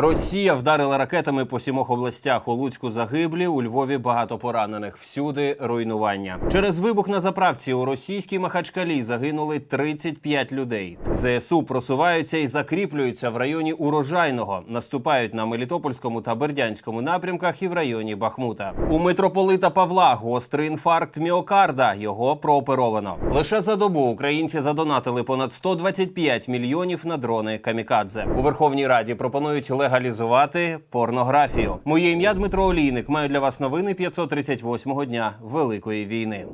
Росія вдарила ракетами по сімох областях. У Луцьку загиблі, у Львові багато поранених. Всюди руйнування. Через вибух на заправці у російській Махачкалі загинули 35 людей. ЗСУ просуваються і закріплюються в районі урожайного. Наступають на Мелітопольському та Бердянському напрямках і в районі Бахмута. У митрополита Павла гострий інфаркт міокарда. Його прооперовано. Лише за добу українці задонатили понад 125 мільйонів на дрони Камікадзе. У Верховній Раді пропонують легалізувати порнографію. Моє ім'я Дмитро Олійник. Маю для вас новини 538-го дня Великої війни.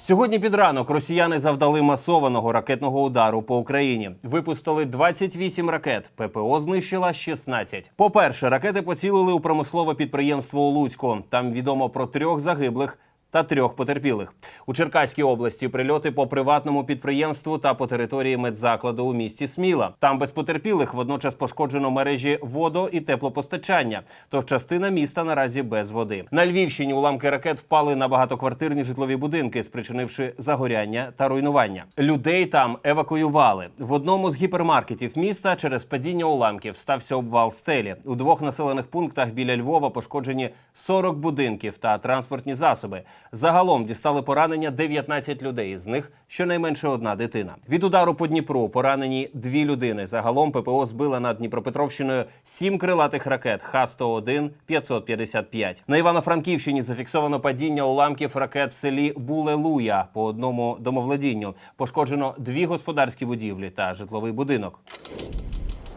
Сьогодні під ранок росіяни завдали масованого ракетного удару по Україні. Випустили 28 ракет. ППО знищила 16. По-перше, ракети поцілили у промислове підприємство у Луцьку. Там відомо про трьох загиблих. Та трьох потерпілих у Черкаській області прильоти по приватному підприємству та по території медзакладу у місті Сміла. Там без потерпілих водночас пошкоджено мережі водо і теплопостачання. Тож частина міста наразі без води. На Львівщині уламки ракет впали на багатоквартирні житлові будинки, спричинивши загоряння та руйнування. Людей там евакуювали в одному з гіпермаркетів міста. Через падіння уламків стався обвал стелі. У двох населених пунктах біля Львова пошкоджені 40 будинків та транспортні засоби. Загалом дістали поранення 19 людей. З них щонайменше одна дитина. Від удару по Дніпру поранені дві людини. Загалом ППО збила над Дніпропетровщиною сім крилатих ракет Х-101 555. На Івано-Франківщині зафіксовано падіння уламків ракет в селі Булелуя по одному домовладінню. Пошкоджено дві господарські будівлі та житловий будинок.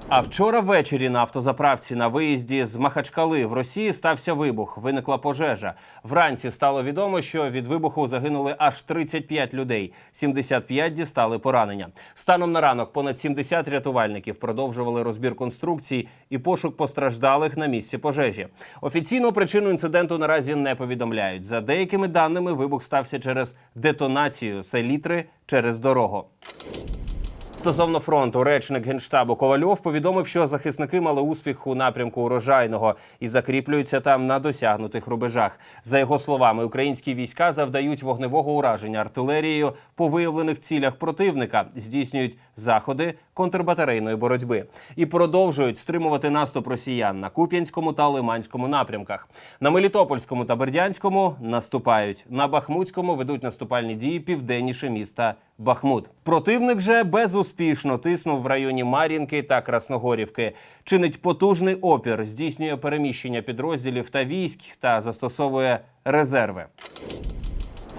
А вчора ввечері на автозаправці на виїзді з Махачкали в Росії стався вибух. Виникла пожежа. Вранці стало відомо, що від вибуху загинули аж 35 людей. 75 дістали поранення. Станом на ранок понад 70 рятувальників продовжували розбір конструкцій і пошук постраждалих на місці пожежі. Офіційну причину інциденту наразі не повідомляють. За деякими даними, вибух стався через детонацію селітри через дорогу. Стосовно фронту, речник генштабу Ковальов повідомив, що захисники мали успіх у напрямку урожайного і закріплюються там на досягнутих рубежах. За його словами, українські війська завдають вогневого ураження артилерією по виявлених цілях противника, здійснюють заходи контрбатарейної боротьби і продовжують стримувати наступ росіян на Куп'янському та Лиманському напрямках. На Мелітопольському та Бердянському наступають. На Бахмутському ведуть наступальні дії південніше міста Бахмут. Противник же безуспішно тиснув в районі Мар'їнки та Красногорівки. Чинить потужний опір, здійснює переміщення підрозділів та військ та застосовує резерви.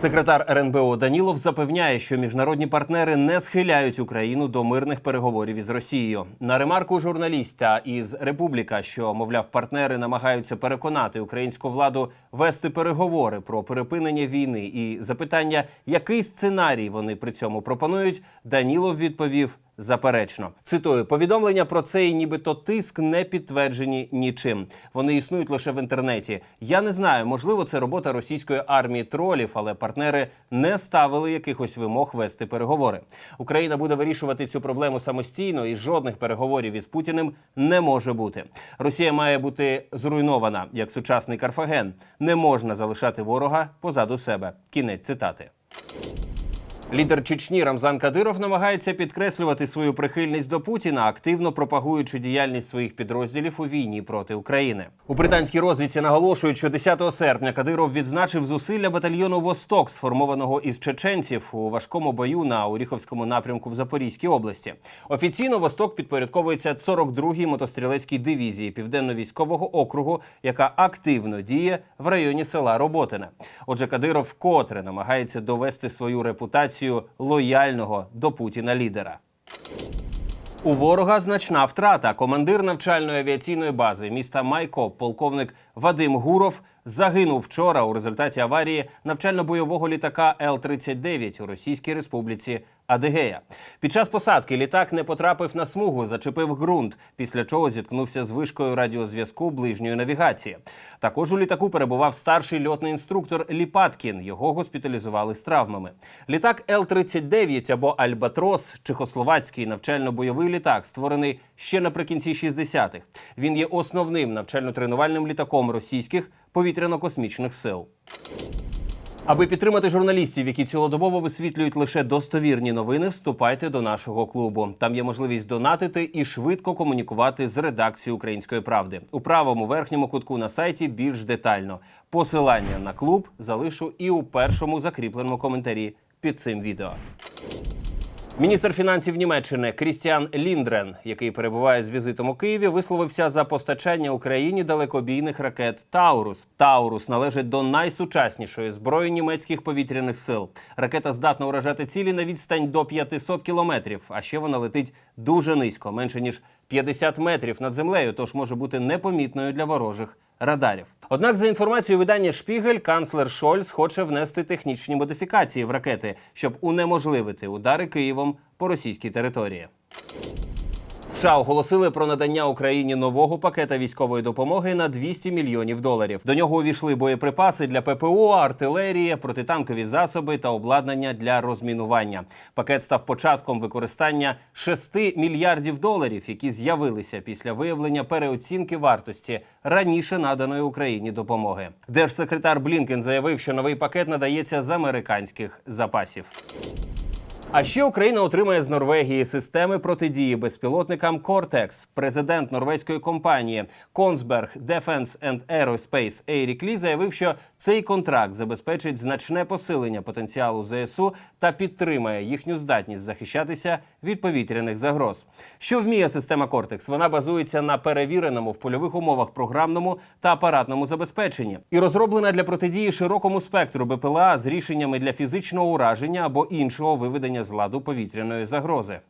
Секретар РНБО Данілов запевняє, що міжнародні партнери не схиляють Україну до мирних переговорів із Росією. На ремарку журналіста із Републіка, що мовляв, партнери намагаються переконати українську владу вести переговори про припинення війни, і запитання, який сценарій вони при цьому пропонують, Данілов відповів. Заперечно цитую повідомлення про цей, нібито тиск не підтверджені нічим. Вони існують лише в інтернеті. Я не знаю, можливо, це робота російської армії тролів, але партнери не ставили якихось вимог вести переговори. Україна буде вирішувати цю проблему самостійно, і жодних переговорів із Путіним не може бути. Росія має бути зруйнована як сучасний Карфаген. Не можна залишати ворога позаду себе. Кінець цитати. Лідер Чечні Рамзан Кадиров намагається підкреслювати свою прихильність до Путіна, активно пропагуючи діяльність своїх підрозділів у війні проти України. У британській розвідці наголошують, що 10 серпня Кадиров відзначив зусилля батальйону Восток, сформованого із чеченців у важкому бою на Оріховському напрямку в Запорізькій області. Офіційно Восток підпорядковується 42-й мотострілецькій дивізії південно-військового округу, яка активно діє в районі села Роботине. Отже, Кадиров вкотре намагається довести свою репутацію лояльного до Путіна лідера. У ворога значна втрата. Командир навчальної авіаційної бази міста Майко, полковник Вадим Гуров, загинув вчора у результаті аварії навчально-бойового літака Л-39 у Російській Республіці Адигея. Під час посадки літак не потрапив на смугу, зачепив ґрунт, після чого зіткнувся з вишкою радіозв'язку ближньої навігації. Також у літаку перебував старший льотний інструктор Ліпаткін. Його госпіталізували з травмами. Літак Л-39 або Альбатрос, чехословацький навчально-бойовий літак, створений ще наприкінці 60-х. Він є основним навчально-тренувальним літаком російських повітряно-космічних сил. Аби підтримати журналістів, які цілодобово висвітлюють лише достовірні новини, вступайте до нашого клубу. Там є можливість донатити і швидко комунікувати з редакцією Української правди. У правому верхньому кутку на сайті більш детально. Посилання на клуб залишу і у першому закріпленому коментарі під цим відео. Міністр фінансів Німеччини Крістіан Ліндрен, який перебуває з візитом у Києві, висловився за постачання Україні далекобійних ракет Таурус. Таурус належить до найсучаснішої зброї німецьких повітряних сил. Ракета здатна уражати цілі на відстань до 500 кілометрів. А ще вона летить дуже низько, менше ніж 50 метрів над землею, тож може бути непомітною для ворожих радарів. Однак, за інформацією видання Шпігель, канцлер Шольц хоче внести технічні модифікації в ракети, щоб унеможливити удари Києвом по російській території. США оголосили про надання Україні нового пакета військової допомоги на 200 мільйонів доларів. До нього увійшли боєприпаси для ППО, артилерія, протитанкові засоби та обладнання для розмінування. Пакет став початком використання 6 мільярдів доларів, які з'явилися після виявлення переоцінки вартості раніше наданої Україні допомоги. Держсекретар Блінкен заявив, що новий пакет надається з американських запасів. А ще Україна отримає з Норвегії системи протидії безпілотникам Cortex. Президент норвезької компанії Kongsberg Defence and Aerospace Eirik Lie заявив, що цей контракт забезпечить значне посилення потенціалу ЗСУ та підтримає їхню здатність захищатися від повітряних загроз. Що вміє система Cortex? Вона базується на перевіреному в польових умовах програмному та апаратному забезпеченні і розроблена для протидії широкому спектру БПЛА з рішеннями для фізичного ураження або іншого виведення з ладу повітряної загрози.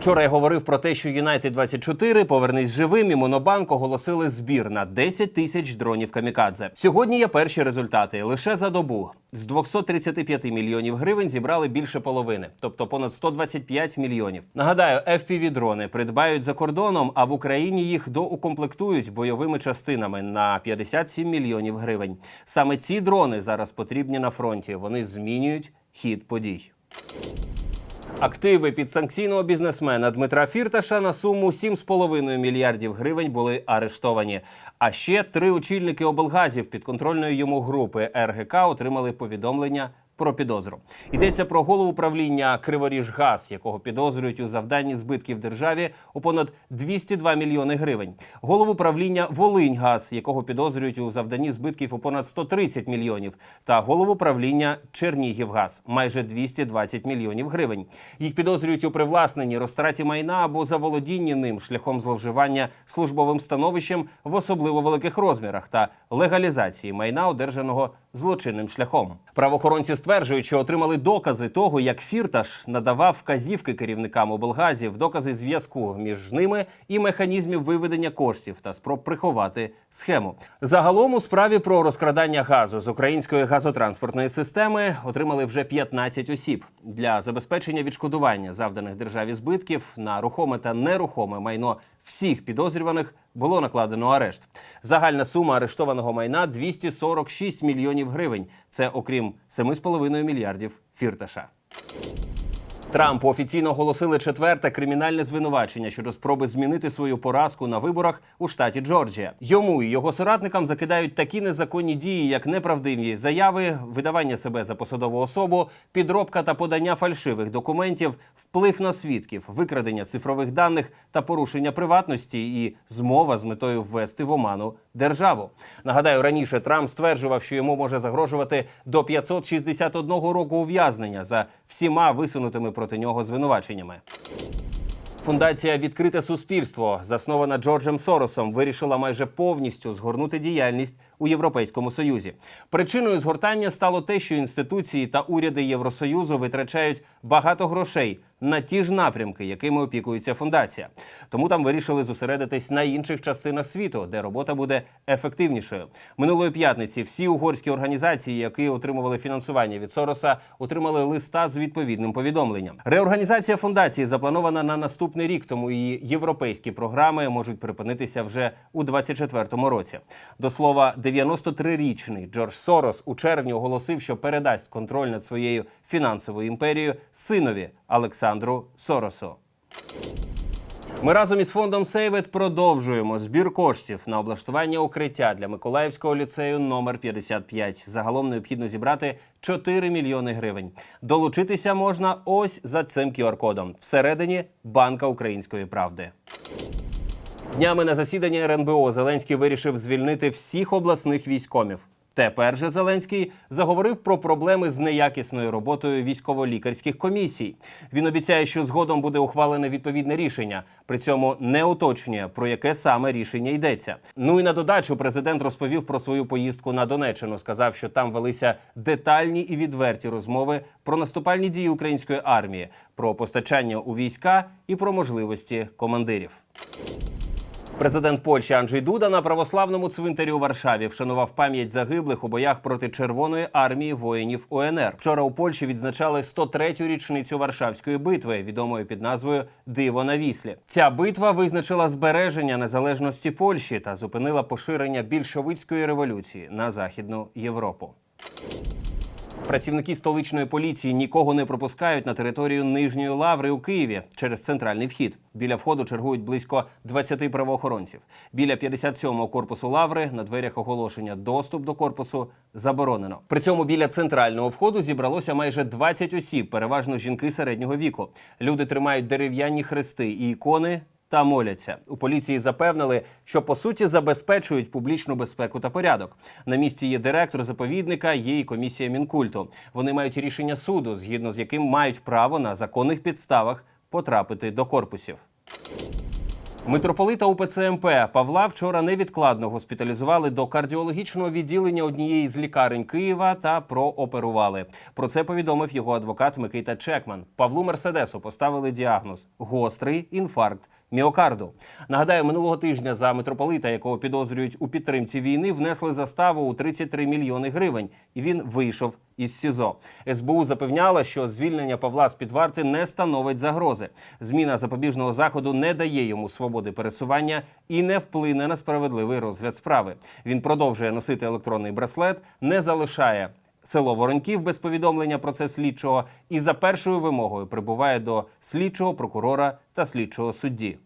Вчора я говорив про те, що Юнайтед 24 повернись живим і Монобанк оголосили збір на 10 тисяч дронів камікадзе. Сьогодні є перші результати. Лише за добу з 235 мільйонів гривень зібрали більше половини, тобто понад 125 мільйонів. Нагадаю, fpv дрони придбають за кордоном, а в Україні їх доукомплектують бойовими частинами на 57 мільйонів гривень. Саме ці дрони зараз потрібні на фронті. Вони змінюють хід подій. Активи підсанкційного бізнесмена Дмитра Фірташа на суму 7,5 мільярдів гривень були арештовані. А ще три очільники облгазів підконтрольної йому групи РГК отримали повідомлення. Про підозру йдеться про голову правління Криворіжгаз, якого підозрюють у завданні збитків державі у понад 202 мільйони гривень. Голову правління Волиньгаз, якого підозрюють у завданні збитків у понад 130 мільйонів, та голову правління Чернігівгаз майже 220 мільйонів гривень. Їх підозрюють у привласненні, розтраті майна або заволодінні ним шляхом зловживання службовим становищем в особливо великих розмірах та легалізації майна, одержаного злочинним шляхом. Правоохоронці стверджують, що отримали докази того, як Фірташ надавав вказівки керівникам облгазів, докази зв'язку між ними і механізмів виведення коштів та спроб приховати схему. Загалом у справі про розкрадання газу з української газотранспортної системи отримали вже 15 осіб для забезпечення відшкодування завданих державі збитків на рухоме та нерухоме майно всіх підозрюваних було накладено арешт. Загальна сума арештованого майна 246 мільйонів гривень. Це окрім 7,5 мільярдів фірташа. Трампу офіційно оголосили четверте кримінальне звинувачення щодо спроби змінити свою поразку на виборах у штаті Джорджія. Йому і його соратникам закидають такі незаконні дії, як неправдиві заяви, видавання себе за посадову особу, підробка та подання фальшивих документів, вплив на свідків, викрадення цифрових даних та порушення приватності і змова з метою ввести в оману державу. Нагадаю, раніше Трамп стверджував, що йому може загрожувати до 561 року ув'язнення за всіма висунутими проти нього звинуваченнями. Фундація Відкрите суспільство, заснована Джорджем Соросом, вирішила майже повністю згорнути діяльність у Європейському Союзі. Причиною згортання стало те, що інституції та уряди Євросоюзу витрачають багато грошей на ті ж напрямки, якими опікується фундація. Тому там вирішили зосередитись на інших частинах світу, де робота буде ефективнішою. Минулої п'ятниці всі угорські організації, які отримували фінансування від Сороса, отримали листа з відповідним повідомленням. Реорганізація фундації запланована на наступний рік, тому її європейські програми можуть припинитися вже у 2024 році. До слова, 93-річний Джордж Сорос у червні оголосив, що передасть контроль над своєю фінансовою імперією синові Олександру Соросу. Ми разом із фондом Сейвет продовжуємо збір коштів на облаштування укриття для Миколаївського ліцею номер 55. Загалом необхідно зібрати 4 мільйони гривень. Долучитися можна ось за цим QR-кодом всередині Банка Української правди. Днями на засіданні РНБО Зеленський вирішив звільнити всіх обласних військомів. Тепер же Зеленський заговорив про проблеми з неякісною роботою військово-лікарських комісій. Він обіцяє, що згодом буде ухвалене відповідне рішення. При цьому не уточнює, про яке саме рішення йдеться. Ну і на додачу президент розповів про свою поїздку на Донеччину. Сказав, що там велися детальні і відверті розмови про наступальні дії української армії, про постачання у війська і про можливості командирів. Президент Польщі Анджей Дуда на православному цвинтарі у Варшаві вшанував пам'ять загиблих у боях проти Червоної армії воїнів УНР. Вчора у Польщі відзначали 103-ю річницю Варшавської битви, відомої під назвою Диво на Віслі. Ця битва визначила збереження незалежності Польщі та зупинила поширення більшовицької революції на західну Європу. Працівники столичної поліції нікого не пропускають на територію Нижньої лаври у Києві через центральний вхід. Біля входу чергують близько 20 правоохоронців. Біля 57-го корпусу лаври на дверях оголошення доступ до корпусу заборонено. При цьому біля центрального входу зібралося майже 20 осіб, переважно жінки середнього віку. Люди тримають дерев'яні хрести і ікони та моляться. У поліції запевнили, що по суті забезпечують публічну безпеку та порядок. На місці є директор заповідника, є і комісія мінкульту. Вони мають рішення суду, згідно з яким мають право на законних підставах потрапити до корпусів. Митрополита УПЦ МП Павла вчора невідкладно госпіталізували до кардіологічного відділення однієї з лікарень Києва та прооперували. Про це повідомив його адвокат Микита Чекман. Павлу Мерседесу поставили діагноз гострий інфаркт міокарду. Нагадаю, минулого тижня за митрополита, якого підозрюють у підтримці війни, внесли заставу у 33 мільйони гривень, і він вийшов із СІЗО. СБУ запевняла, що звільнення Павла з під варти не становить загрози. Зміна запобіжного заходу не дає йому свободи пересування і не вплине на справедливий розгляд справи. Він продовжує носити електронний браслет, не залишає. Село Вороньків без повідомлення про це слідчого і за першою вимогою прибуває до слідчого прокурора та слідчого судді.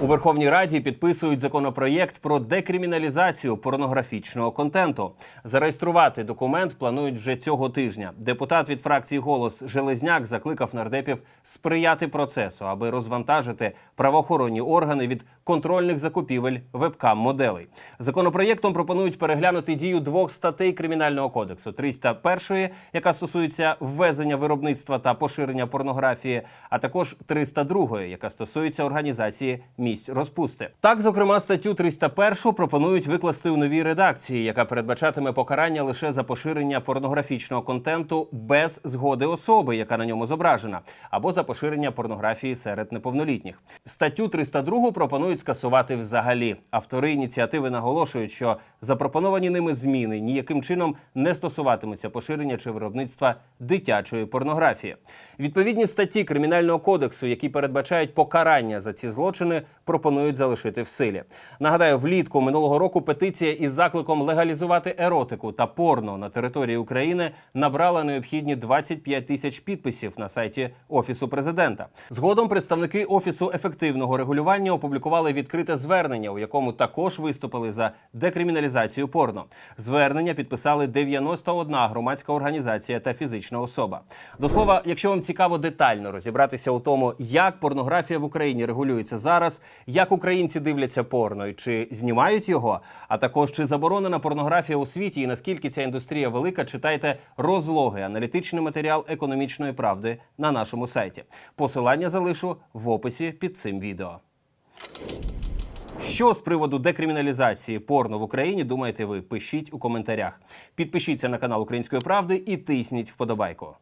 У Верховній Раді підписують законопроєкт про декриміналізацію порнографічного контенту. Зареєструвати документ планують вже цього тижня. Депутат від фракції Голос Железняк закликав нардепів сприяти процесу, аби розвантажити правоохоронні органи від контрольних закупівель вебкам-моделей. Законопроєктом пропонують переглянути дію двох статей кримінального кодексу: 301, яка стосується ввезення виробництва та поширення порнографії, а також 302, яка стосується організації місць розпусти. Так, зокрема, статтю 301 пропонують викласти у новій редакції, яка передбачатиме покарання лише за поширення порнографічного контенту без згоди особи, яка на ньому зображена, або за поширення порнографії серед неповнолітніх. Статтю 302 пропонують скасувати взагалі. Автори ініціативи наголошують, що запропоновані ними зміни ніяким чином не стосуватимуться поширення чи виробництва дитячої порнографії. Відповідні статті кримінального кодексу, які передбачають покарання за ці злочини, пропонують залишити в силі. Нагадаю, влітку минулого року петиція із закликом легалізувати еротику та порно на території України набрала необхідні 25 тисяч підписів на сайті Офісу президента. Згодом представники Офісу ефективного регулювання опублікували відкрите звернення, у якому також виступили за декриміналізацію порно. Звернення підписали 91 громадська організація та фізична особа. До слова, якщо вам цікаво детально розібратися у тому, як порнографія в Україні регулюється зараз, як українці дивляться порно і чи знімають його, а також чи заборонена порнографія у світі і наскільки ця індустрія велика, читайте розлоги, аналітичний матеріал економічної правди на нашому сайті. Посилання залишу в описі під цим відео. Що з приводу декриміналізації порно в Україні думаєте ви? Пишіть у коментарях. Підпишіться на канал Української правди і тисніть вподобайку.